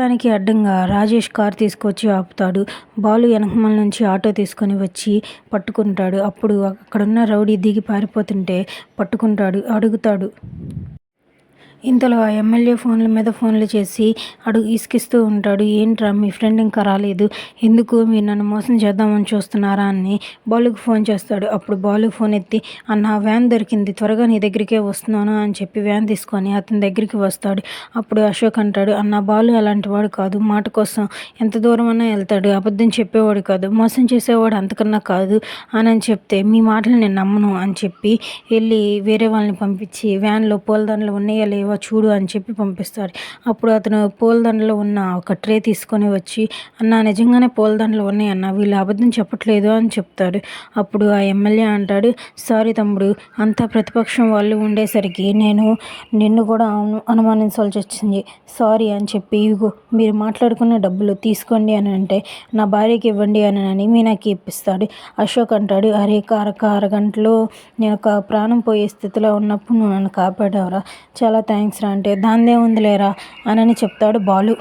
వానికి అడ్డంగా రాజేష్ కారు తీసుకొచ్చి ఆపుతాడు. బాలు వెనకమల నుంచి ఆటో తీసుకొని వచ్చి పట్టుకుంటాడు. అప్పుడు అక్కడున్న రౌడీ దిగి పారిపోతుంటే పట్టుకుంటాడు అడుగుతాడు. ఇంతలో ఆ ఎమ్మెల్యే ఫోన్ల మీద ఫోన్లు చేసి అడుగు ఇసుకిస్తూ ఉంటాడు ఏంట్రా మీ ఫ్రెండ్ ఇంకా రాలేదు? ఎందుకు మీరు నన్ను మోసం చేద్దామని చూస్తున్నారా? అని బాలుకి ఫోన్ చేస్తాడు. అప్పుడు బాలు ఫోన్ ఎత్తి అన్న వ్యాన్ దొరికింది త్వరగా నీ దగ్గరికే వస్తున్నాను అని చెప్పి వ్యాన్ తీసుకొని అతని దగ్గరికి వస్తాడు. అప్పుడు అశోక్ అంటాడు అన్న బాలు అలాంటి వాడు కాదు. మాట కోసం ఎంత దూరం వెళ్తాడు. అబద్ధం చెప్పేవాడు కాదు. మోసం చేసేవాడు అంతకన్నా కాదు అని అని చెప్తే మీ మాటలు నేను నమ్మను అని చెప్పి వెళ్ళి వేరే వాళ్ళని పంపించి వ్యాన్లో పూలదండలు ఉన్నాయా లేవు చూడు అని చెప్పి పంపిస్తాడు. అప్పుడు అతను పూలదండలో ఉన్న ఒక ట్రే తీసుకొని వచ్చి అన్న నిజంగానే పూలదండలు ఉన్నాయి అన్న వీళ్ళు అబద్ధం చెప్పట్లేదు అని చెప్తాడు. అప్పుడు ఆ ఎమ్మెల్యే అంటాడు సారీ తమ్ముడు అంతా ప్రతిపక్షం వాళ్ళు ఉండేసరికి నేను నిన్ను కూడా అను అనుమానించాల్సి వచ్చింది. సారీ అని చెప్పి ఇగో మీరు మాట్లాడుకున్న డబ్బులు తీసుకోండి అని అంటే నా భార్యకి ఇవ్వండి అని అని మీనాకి ఇప్పిస్తాడు. అశోక్ అంటాడు అరే కారక అరగంటలో నేను ఒక ప్రాణం పోయే స్థితిలో ఉన్నప్పుడు నువ్వు నన్ను కాపాడావురా. చాలా థ్యాంక్స్ రా అంటే దాందే ఉందిలేరా అని చెప్తాడు బాలు.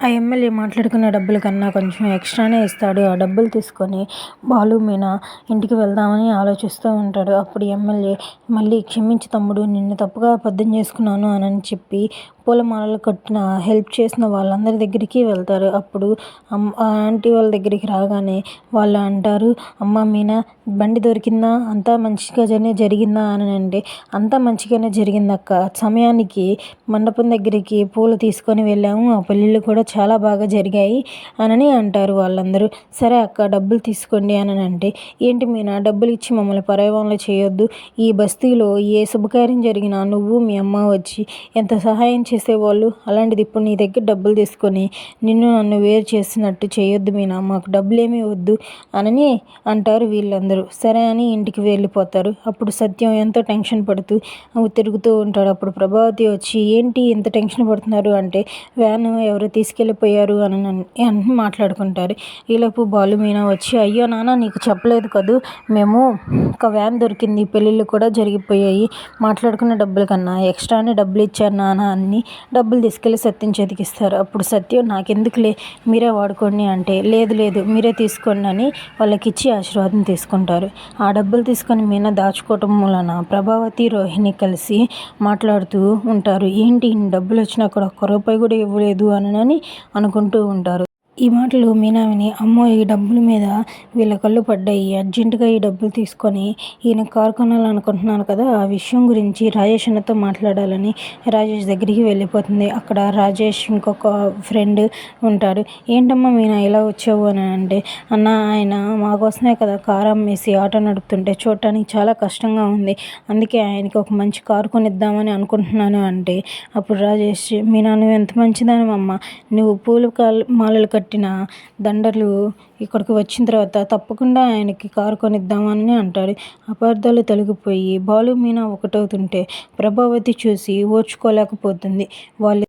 ఆ ఎమ్మెల్యే మాట్లాడుకున్న డబ్బుల కన్నా కొంచెం ఎక్స్ట్రానే ఇస్తాడు. ఆ డబ్బులు తీసుకొని బాలు మీనా ఇంటికి వెళ్దామని ఆలోచిస్తూ ఉంటాడు. అప్పుడు ఎమ్మెల్యే మళ్ళీ క్షమించి తమ్ముడు నిన్ను తప్పుగా అబద్ధం చేసుకున్నాను అని చెప్పి పూలమాలలు కట్టిన హెల్ప్ చేసిన వాళ్ళందరి దగ్గరికి వెళ్తారు. అప్పుడు ఆ ఆంటీ వాళ్ళ దగ్గరికి రాగానే వాళ్ళు అంటారు అమ్మ మీనా బండి దొరికిందా? అంతా మంచిగానే జరిగిందా? అని అంటే అంతా మంచిగానే జరిగింది అక్క సమయానికి మండపం దగ్గరికి పూలు తీసుకొని వెళ్ళాము. ఆ పెళ్ళిళ్ళు కూడా చాలా బాగా జరిగాయి అని అంటారు వాళ్ళందరూ. సరే అక్క డబ్బులు తీసుకోండి అని అంటే ఏంటి మీనా డబ్బులు ఇచ్చి మమ్మల్ని పరవాన్లు చేయొద్దు. ఈ బస్తీలో ఏ శుభకార్యం జరిగినా నువ్వు మీ అమ్మ వచ్చి ఎంత సహాయం చేసి చేసేవాళ్ళు. అలాంటిది ఇప్పుడు నీ దగ్గర డబ్బులు తీసుకొని నిన్ను నన్ను వేరు చేసినట్టు చేయొద్దు మీనా. మాకు డబ్బులు ఏమీ వద్దు అని అంటారు వీళ్ళందరూ. సరే అని ఇంటికి వెళ్ళిపోతారు. అప్పుడు సత్యం ఎంతో టెన్షన్ పడుతూ తిరుగుతూ ఉంటాడు. అప్పుడు ప్రభావతి వచ్చి ఏంటి ఎంత టెన్షన్ పడుతున్నారు? అంటే వ్యాన్ ఎవరు తీసుకెళ్ళిపోయారు అని అని మాట్లాడుకుంటారు. ఈలోపు బాలు మీనా వచ్చి అయ్యో నాన్న నీకు చెప్పలేదు కదూ? మేము ఒక వ్యాన్ దొరికింది. పెళ్ళిళ్ళు కూడా జరిగిపోయాయి. మాట్లాడుకున్న డబ్బుల కన్నా ఎక్స్ట్రానే డబ్బులు ఇచ్చారు నాన్న అన్ని డబ్బులు తీసుకెళ్ళి సత్యం చేతికి ఇస్తారు. అప్పుడు సత్యం నాకెందుకులే? మీరే వాడుకోండి అంటే లేదు లేదు మీరే తీసుకోండి అని వాళ్ళకి ఇచ్చి ఆశీర్వాదం తీసుకుంటారు. ఆ డబ్బులు తీసుకొని మీనా దాచుకోవటం వలన ప్రభావతి రోహిణి కలిసి మాట్లాడుతూ ఉంటారు. ఏంటి ఇన్ని డబ్బులు వచ్చినా కూడా ఒక్క రూపాయి కూడా ఇవ్వలేదు అని అనుకుంటూ ఉంటారు. ఈ మాటలు మీనా విని అమ్మో ఈ డబ్బుల మీద వీళ్ళ కళ్ళు పడ్డాయి. అర్జెంటుగా ఈ డబ్బులు తీసుకొని ఈయన కారు కొనాలనుకుంటున్నాను కదా ఆ విషయం గురించి రాజేష్ అన్నతో మాట్లాడాలని రాజేష్ దగ్గరికి వెళ్ళిపోతుంది. అక్కడ రాజేష్ ఇంకొక ఫ్రెండ్ ఉంటాడు. ఏంటమ్మా మీనా ఇలా వచ్చావు? అని అంటే అన్న ఆయన మా కోసమే కదా కారు అమ్మేసి ఆటో నడుపుతుంటే చూడటానికి చాలా కష్టంగా ఉంది. అందుకే ఆయనకి ఒక మంచి కారు కొనిద్దామని అనుకుంటున్నాను. అంటే అప్పుడు రాజేష్ మీనా నువ్వు ఎంత మంచిదానివమ్మ. నువ్వు పూలు మాలలు కట్టి కట్టిన దండలు ఇక్కడికి వచ్చిన తర్వాత తప్పకుండా ఆయనకి కారు కొనిద్దామని అంటాడు. అపార్థాలు తొలగిపోయి బాలు మీనా ఒకటవుతుంటే ప్రభావతి చూసి ఓర్చుకోలేకపోతుంది. వాళ్ళు